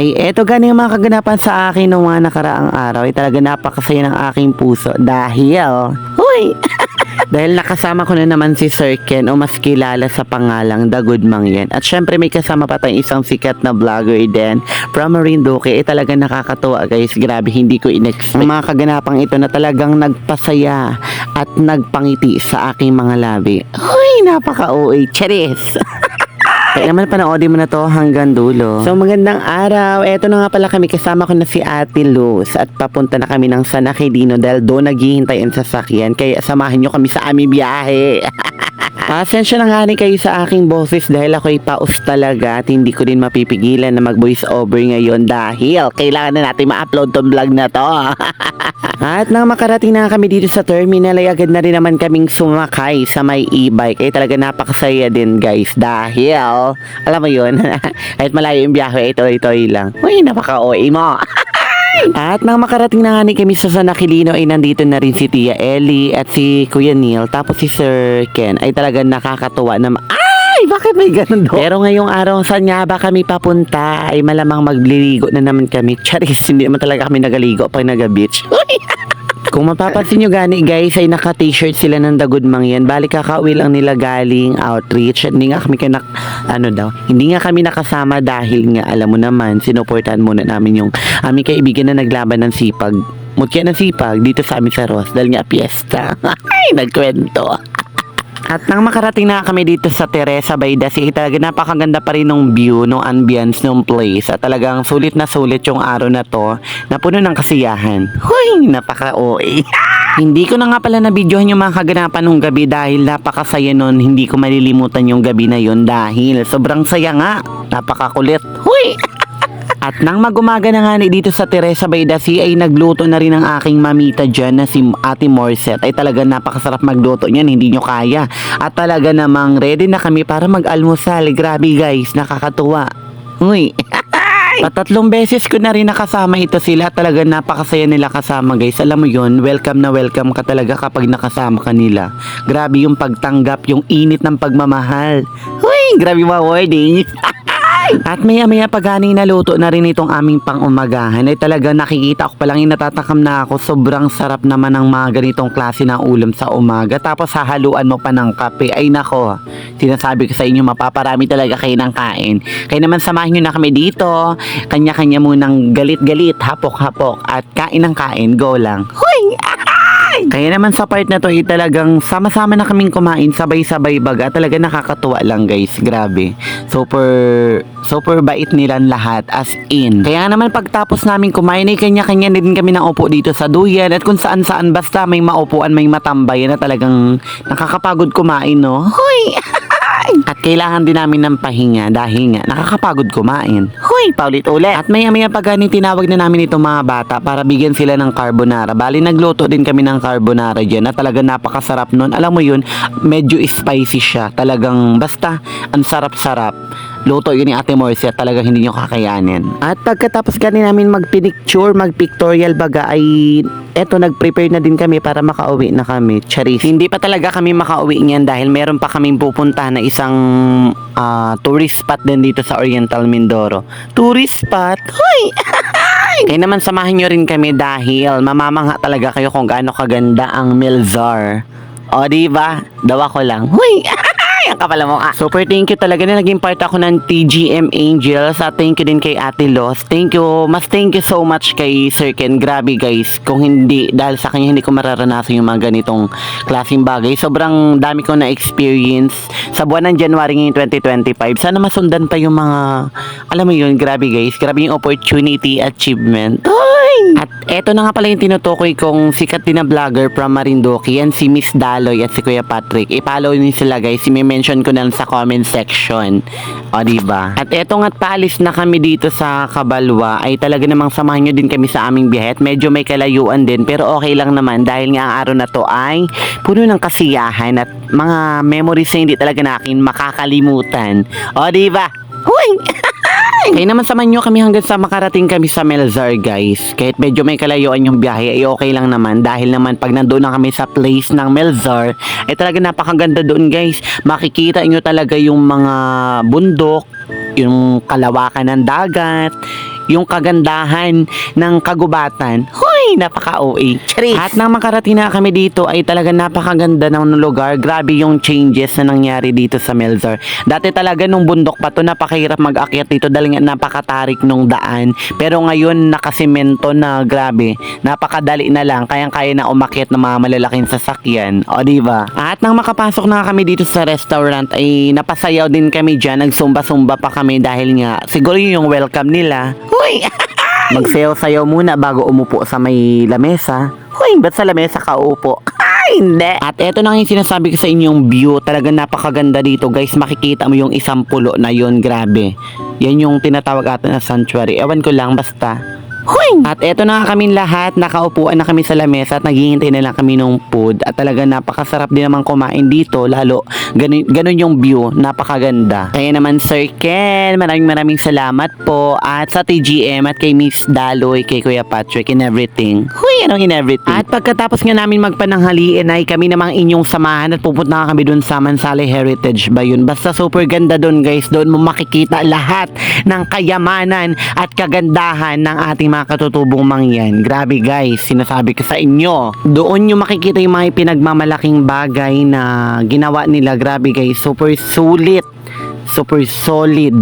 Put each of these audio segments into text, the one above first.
Ay, eto gani ang mga kaganapan sa akin noong mga nakaraang araw. Ay talaga napakasaya ng aking puso dahil... Huy! dahil nakasama ko na naman si Sir Ken o mas kilala sa pangalang The Good Mangyan. At syempre may kasama pa tayong isang sikat na vlogger din from Marinduque. Eh talaga nakakatuwa guys. Grabe, hindi ko in-expect. Mga kaganapang ito na talagang nagpasaya at nagpangiti sa aking mga labi. Huy, napaka-OA. Charis! Kaya naman panoodin mo na to hanggang dulo. So magandang araw. Eto na nga pala kami kasama ko na si Ate Luz at papunta na kami ng San Aquilino dahil doon naghihintay ang sasakyan. Kaya samahan nyo kami sa aming biyahe. Pasensya na nga ni kayo sa aking boses dahil ako'y paus talaga at hindi ko din mapipigilan na mag voice over ngayon dahil kailangan na natin ma-upload tong vlog na to. At nang makarating na kami dito sa terminal ay agad na rin naman kaming sumakay sa may e-bike. Ay talaga napakasaya din guys dahil alam mo yun, kahit malayo yung biyahe, ito ito lang. Uy, napaka-OA mo. At nang makarating na nga ni kami sa San ay nandito na rin si Tia Ellie at si Kuya Neil tapos si Sir Ken ay talaga nakakatuwa na ay, bakit may ganun doon? Pero ngayong araw, saan nga ba kami papunta? Ay malamang magliligo na naman kami. Charis, hindi naman talaga kami nagaligo pag naga-beach. Kung mapapansin nyo gani guys ay naka t-shirt sila ng The Good Mangyan. Bali kakauwi lang nila galing outreach. Hindi nga kami kanak ano daw. Hindi nga kami nakasama dahil nga alam mo naman sinuportahan muna namin yung aming kaibigan na naglaban ng sipag. Mutya ng sipag dito sa amin sa Ross dahil nga piyesta. ay nagkwento. At nang makarating na kami dito sa Teresa by the Sea, talaga napakaganda pa rin ng view, ng ambience, ng place. At talagang sulit na sulit yung araw na to, na puno ng kasiyahan. Huy, napaka-OA. hindi ko na nga pala na-videohan yung mga kaganapan nung gabi dahil napakasaya nun. Hindi ko malilimutan yung gabi na yon dahil sobrang saya nga. Napakakulit. Huy! At nang magumaga na nga ni dito sa Teresa Sea ay nagluto na rin ang aking mamita dyan na si Ate Morset. Ay talaga napakasarap magluto niyan, hindi nyo kaya. At talaga namang ready na kami para mag-almusal. Grabe guys, nakakatuwa. Uy. Patatlong beses ko na rin nakasama ito sila. Talaga napakasaya nila kasama guys. Alam mo yon welcome na welcome ka talaga kapag nakasama ka nila. Grabe yung pagtanggap, yung init ng pagmamahal. Uy, grabe mga wordings. At maya maya pagani naluto na rin itong aming pang-umagahan ay talaga nakikita ko palang natatakam na ako. Sobrang sarap naman ng mga ganitong klase ng ulam sa umaga. Tapos hahaluan mo pa ng kape. Ay nako. Sinasabi ko sa inyo mapaparami talaga kayo ng kain. Kaya naman samahin nyo na kami dito. Kanya-kanya munang galit-galit hapok-hapok. At kain ng kain go lang Huy! Kaya naman sa part na to ay talagang sama-sama na kaming kumain sabay-sabay baga talaga nakakatuwa lang guys grabe super super bait nilang lahat as in kaya naman pagtapos namin kumain ay kanya-kanya na din kami ng upo dito sa duyan at kung saan-saan basta may maupuan may matambayan na talagang nakakapagod kumain no Hoy! At kailangan din namin ng pahinga dahil nga nakakapagod kumain. Huy, paulit-ulit. At maya-maya pag ganun, tinawag na namin itong mga bata para bigyan sila ng carbonara. Bali, nagluto din kami ng carbonara dyan na talaga napakasarap nun. Alam mo yun, medyo spicy siya. Talagang basta, ang sarap-sarap. Luto yun ni Ate Morse at talagang hindi nyo kakayanin. At pagkatapos gani namin magpinicture, magpictorial baga ay eto nag-prepare na din kami para makauwi na kami. Charis. Hindi pa talaga kami makauwi niyan dahil meron pa kaming pupunta na isang ah, tourist spot din dito sa Oriental Mindoro. Tourist spot? Hoy! Kaya naman samahan nyo rin kami dahil mamamangha talaga kayo kung gaano kaganda ang Milzar. O, di ba? Dawa ko lang. Huy! Kapala mo ka. Super thank you talaga na naging part ako ng TGM Angels. At thank you din kay Ate Los. Thank you. Mas thank you so much kay Sir Ken. Grabe guys. Kung hindi, dahil sa kanya hindi ko mararanasan yung mga ganitong klaseng bagay. Sobrang dami ko na experience sa buwan ng January ngayong 2025. Sana masundan pa yung mga, alam mo yun, grabe guys. Grabe yung opportunity, achievement. Ay! At eto na nga pala yung tinutukoy kong sikat din na vlogger from Marinduque. Yan si Miss Daloy at si Kuya Patrick. I-follow niyo sila guys. I-mention ko na sa comment section. O diba? At eto nga't paalis na kami dito sa Kabalwa ay talaga namang samahan nyo din kami sa aming biyahe. At Medyo may kalayuan din pero okay lang naman dahil nga ang araw na to ay puno ng kasiyahan at mga memories na hindi talaga nakin makakalimutan. O diba? Huy! Kaya naman samahan nyo kami hanggang sa makarating kami sa Melzar guys. Kahit medyo may kalayuan yung biyahe ay okay lang naman dahil naman pag nandoon na kami sa place ng Melzar ay talaga napakaganda doon guys. Makikita nyo talaga yung mga bundok, yung kalawakan ng dagat, yung kagandahan ng kagubatan. Hoy, napaka-OA. Charis. At nang makarating na kami dito ay talaga napakaganda ng lugar. Grabe yung changes na nangyari dito sa Melzar. Dati talaga nung bundok pa to, napakahirap mag-akyat dito dahil nga napakatarik nung daan. Pero ngayon nakasemento na grabe. Napakadali na lang. Kayang-kaya na umakyat ng mga malalaking sasakyan. O, di ba? At nang makapasok na kami dito sa restaurant ay napasayaw din kami dyan. Nagsumba-sumba pa kami dahil nga siguro yun yung welcome nila. Huy! Magsayaw-sayaw muna bago umupo sa may lamesa. Huy, ba't sa lamesa ka upo? Ay, hindi. At eto na yung sinasabi ko sa inyong view. Talagang napakaganda dito, guys. Makikita mo yung isang pulo na yon Grabe. Yan yung tinatawag atin na sanctuary. Ewan ko lang, basta. Huy! At eto na kaming lahat, nakaupuan na kami sa lamesa at naghihintay na lang kami ng food at talaga napakasarap din naman kumain dito lalo ganun, ganun yung view, napakaganda. Kaya naman Sir Ken, maraming maraming salamat po at sa TGM at kay Miss Daloy, kay Kuya Patrick and everything. Huy, anong in everything. At pagkatapos nga namin magpananghaliin ay kami namang inyong samahan at pupunta nga kami dun sa Mansali Heritage ba yun. Basta super ganda dun guys, doon mo makikita lahat ng kayamanan at kagandahan ng ating mga katutubong mangyan. Grabe guys, sinasabi ko sa inyo. Doon nyo makikita yung mga pinagmamalaking bagay na ginawa nila. Grabe guys, super sulit. Super solid.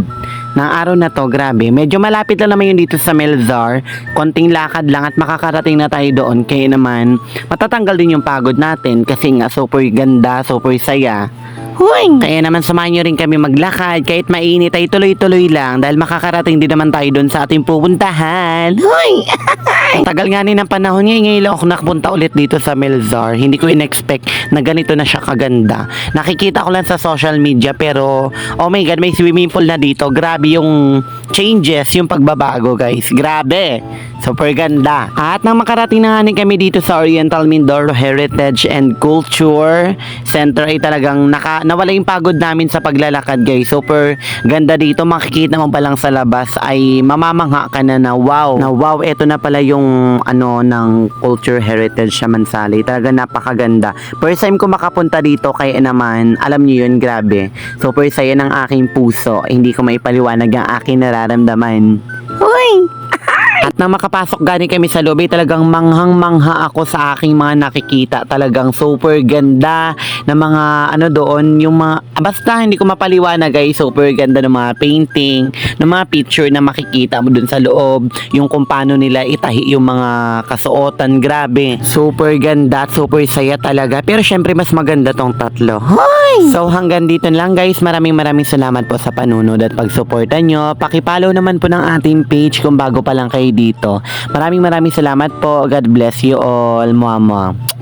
Na araw na to, grabe. Medyo malapit lang naman yun dito sa Melzar. Konting lakad lang at makakarating na tayo doon. Kaya naman, matatanggal din yung pagod natin kasi nga super ganda, super saya. Huy! Kaya naman samahan nyo rin kami maglakad kahit mainit ay tuloy-tuloy lang dahil makakarating din naman tayo doon sa ating pupuntahan. Huy! Tagal nga ni ng panahon ngayon, ngayon lang ako nakapunta ulit dito sa Melzar. Hindi ko in-expect na ganito na siya kaganda. Nakikita ko lang sa social media pero oh my god, may swimming pool na dito. Grabe yung changes, yung pagbabago guys. Grabe! Super ganda. At nang makarating na nga kami dito sa Oriental Mindoro Heritage and Culture Center ay talagang naka, nawala yung pagod namin sa paglalakad guys. Super ganda dito. Makikita mo pa lang sa labas ay mamamangha ka na na wow. Na wow, eto na pala yung ano ng Culture Heritage sa Mansali. Talaga napakaganda. First time ko makapunta dito kaya naman alam niyo yun grabe. Super saya ng aking puso. Hindi ko maipaliwanag ang aking nararamdaman. Uy! At nang makapasok gani kami sa lobby, talagang manghang-mangha ako sa aking mga nakikita. Talagang super ganda ng mga ano doon, yung mga, ah, basta hindi ko mapaliwanag guys, super ganda ng mga painting, ng mga picture na makikita mo dun sa loob, yung kung paano nila itahi yung mga kasuotan, grabe. Super ganda at super saya talaga. Pero syempre mas maganda tong tatlo. Hoy! So hanggang dito lang guys, maraming maraming salamat po sa panunod at pagsuporta nyo. Pakipollow naman po ng ating page kung bago pa lang kayo dito. Maraming maraming salamat po. God bless you all. Mama.